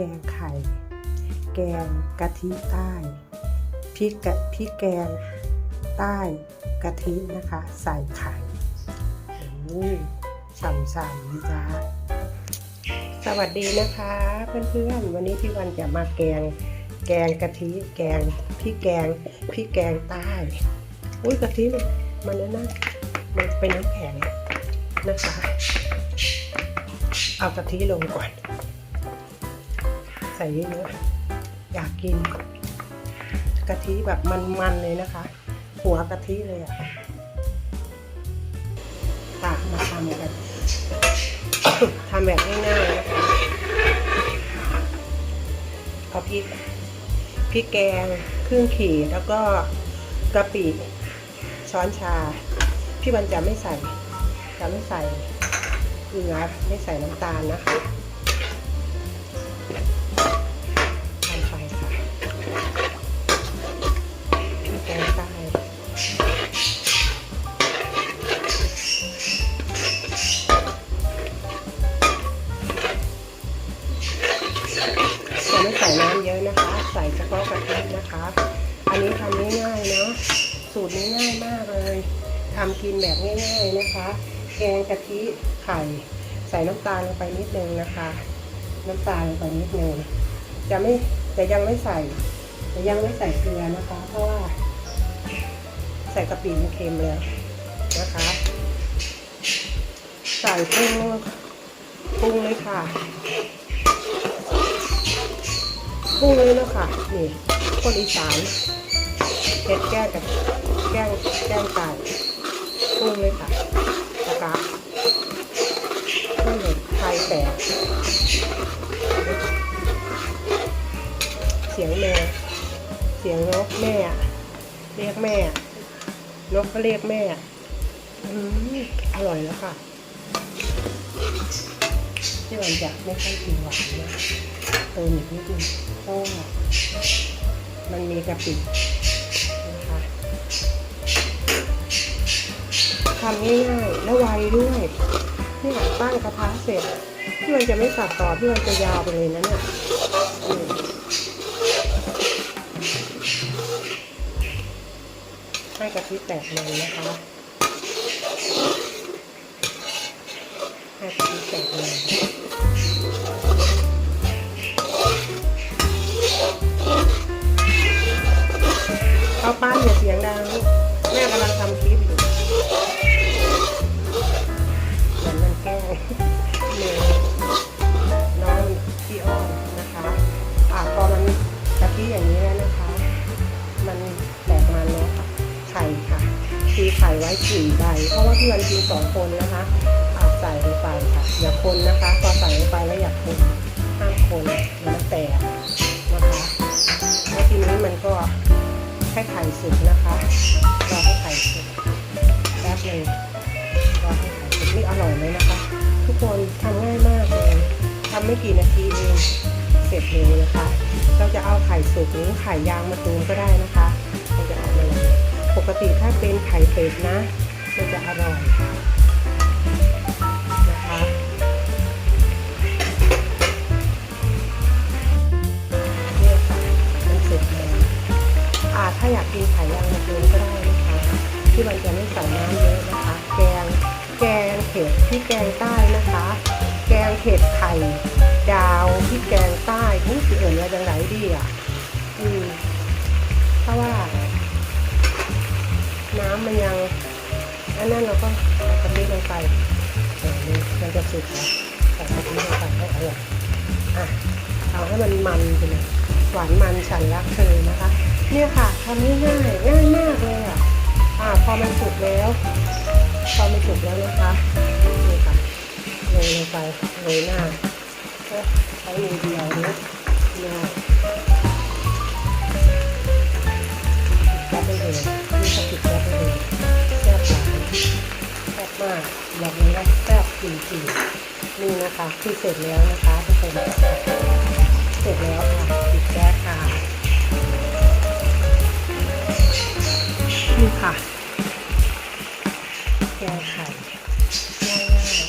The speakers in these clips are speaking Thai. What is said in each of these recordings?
แกงไข่ แกงกะทิใต้พริกกะพริกแกงใต้กะทินะคะ ใส่ไข่โอ้ฉ่ำๆนะจ๊ะสวัสดีนะคะ เพื่อนๆ วันนี้พี่วันจะมาแกง แกงกะทิแกงพริกแกงพริกแกงใต้อุ้ยกะทิมันมันนั่นนะมันเป็นน้ำแข็งนะคะ เอากะทิลงก่อน ใส่เยอะๆอยากกิน กะทิแบบมันๆเลยนะคะ หัวกะทิเลยอะตักมาทำกันทำแบบง่ายๆนะคะเอาพริกพริกแกงครึ่งขีดแล้วก็กะปิช้อนชา พี่วันจะไม่ใส่จะไม่ใส่เกลือไม่ใส่น้ำตาลนะคะ สูตรนี้ง่ายมากเลยทำกินแบบง่ายๆนะคะแกงกะทิไข่ ใส่น้ำตาลลงไปนิดนึงนะคะ น้ำตาลลงไปนิดนึงจะไม่จะยังไม่ใส่จะยังไม่ใส่เกลือนะคะ เพราะว่าใส่กะปิมันเค็มเลยนะคะ ใส่ปรุงปรุงเลยค่ะปรุงเลยเนาะค่ะนี่คนอีสาน เผ็ดแก้กับแก้งแก้งไก่ปรุงเลยค่ะนะคะไม่เห็นไทยแตกเสียงแม่ เสียงนกแม่ เรียกแม่ นกก็เรียกแม่อืมอร่อยแล้วค่ะที่วันจะไม่ค่อยกินหวานนะเติมอีกนิดนึงเพราะว่ามันมีกะปิ ทำง่ายๆแล้วไวด้วยนี่หลังตั้งกระทะเสร็จพี่วันจะไม่ตัดต่อพี่วันจะยาวไปเลยนะเนี่ยให้กะทิแตกมันนะคะให้กะทิแตกมันเอาป้านเสีย ไข่ไว้สี่ใบ เพราะว่าพี่วันกินสองคนนะคะอาใส่ลงไปค่ะ อย่าคนนะคะพอใส่ลงไปแล้วอย่าคนห้ามคนเดี๋ยวมันแตกนะคะแล้วทีนี้มันก็ให้ไข่สุกนะคะรอให้ไข่สุกแป๊บนึงรอให้ไข่สุกนี่อร่อยเลยนะคะ ทุกคนทำง่ายมากเลยทำไม่กี่นาทีเองเสร็จเลยนะคะ เราจะเอาไข่สุกหรือไข่ยางมะตูมก็ได้นะคะ กติถ้าเป็นไข่เป็ดนะ มันจะอร่อยนะคะเนี่ยค่ะมันเสร็จแล้วอ่าถ้าอยากกินไข่ยางมะตูมก็ได้นะคะ ที่มันจะไม่ใส่น้ำเยอะนะคะ แกงแกงเผ็ดที่แกงใต้นะคะ แกงเผ็ดไข่ดาวที่แกงใต้ทั้งสีเอิญอะไรจังไรดีอะอืมเพราะว่า น้ำมันยังอันนั้นเราก็เอากะทิลงไปเดี๋ยวนี้มันจะสุกแล้วใส่กะทิลงไปให้อร่อยอะเอาให้มันมันไปเลยหวานมันฉันรักเธอนะคะ เนี่ยค่ะทำง่ายง่ายง่ายมากเลยอะอ่าพอมันสุกแล้วพอมันสุกแล้วนะคะนี่ค่ะโรยลงไปโรยหน้าใช้มือเดียวนะนะ มากบอกเลยว่าแซ่บจริงๆนี่นะคะที่เสร็จแล้วนะคะทุกคนเสร็จแล้วค่ะติดแก๊สค่ะนี่ค่ะแกงไข่ง่าย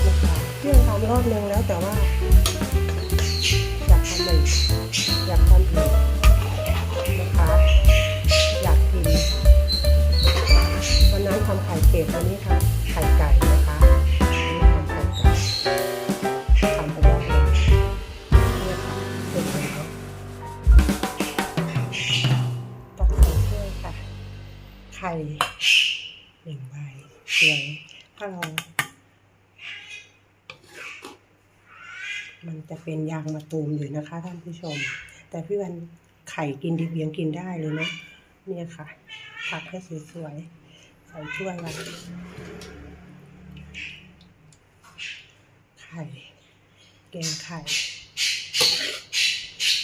ๆนะคะเรื่องทำำรอบนึงแล้วแต่ว่าอยากทำอีกอยากทำอีก อันนี้ค่ะไข่ไก่นะคะนนี้ทำไข่ไก่ทำไปแล้วเองเนี่ยค่ะเสร็จแล้วตักใส่ถ้วยค่ะ ไข่หนึ่งใบสวยถ้าเรามันจะเป็นยางมะตูมอยู่นะคะท่านผู้ชม แต่พี่วันไข่กินดิบยังกินได้เลยนะเนี่ยค่ะผักให้สวยๆ ใส่ถ้วยไว้ไข่แกงไข่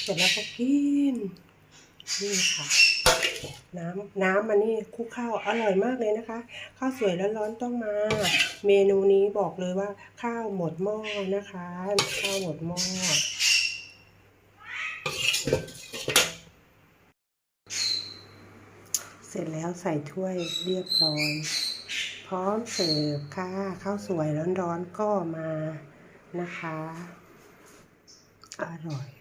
เสร็จแล้วก็กิน นี่ค่ะ น้ำน้ำมันนี่คลุกข้าวอร่อยมากเลยนะคะ ข้าวสวยร้อนๆต้องมา เมนูนี้บอกเลยว่า ข้าวหมดหม้อนะคะ ข้าวหมดหม้อ เสร็จแล้วใส่ถ้วยเรียบร้อย พร้อมเสิร์ฟค่ะข้าวสวยร้อนๆก็มานะคะ อร่อย